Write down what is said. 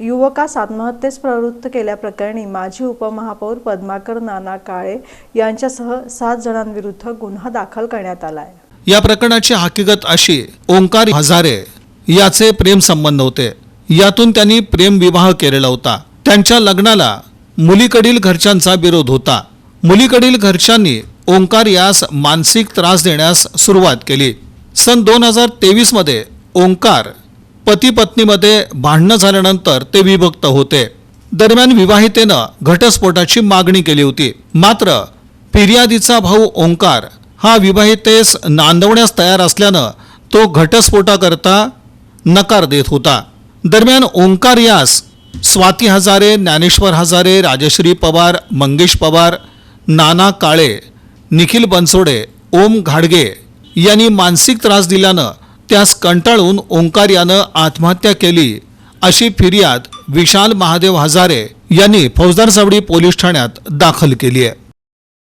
युवकास आत्महत्येस प्रवृत्त केल्याप्रकरणी माजी उपमहापौर पद्माकर नाना काळे यांच्यासह सात जणांविरुद्ध गुन्हा दाखल करण्यात आला आहे या प्रकरणाची हकीकत अशी ओंकार हजारे याचे प्रेम संबंध होते. यातून त्यांनी प्रेम विवाह केलेला होता. त्यांच्या लग्नाला मुलीकडील घरच्यांचा विरोध होता. मुलीकडील घरच्यांनी ओंकार यास मानसिक त्रास देण्यास सुरुवात केली. सन दोन हजार तेवीसमध्ये ओंकार पती पत्नीमध्ये भांडणं झाल्यानंतर ते विभक्त होते. दरम्यान विवाहितेनं घटस्फोटाची मागणी केली होती. मात्र फिर्यादीचा भाऊ ओंकार हा विवाहितेस नांदवण्यास तयार असल्यानं तो घटस्फोटाकरता नकार देत होता. दरम्यान ओंकार यास स्वाती हजारे ज्ञानेश्वर हजारे राजश्री पवार मंगेश पवार नाना काळे निखिल बनसोडे ओम घाडगे यांनी मानसिक त्रास दिल्यानं त्यास कंटाळून ओंकार यानं आत्महत्या केली अशी फिर्याद विशाल महादेव हजारे यांनी फौजदार सावडी पोलीस ठाण्यात दाखल केली आहे.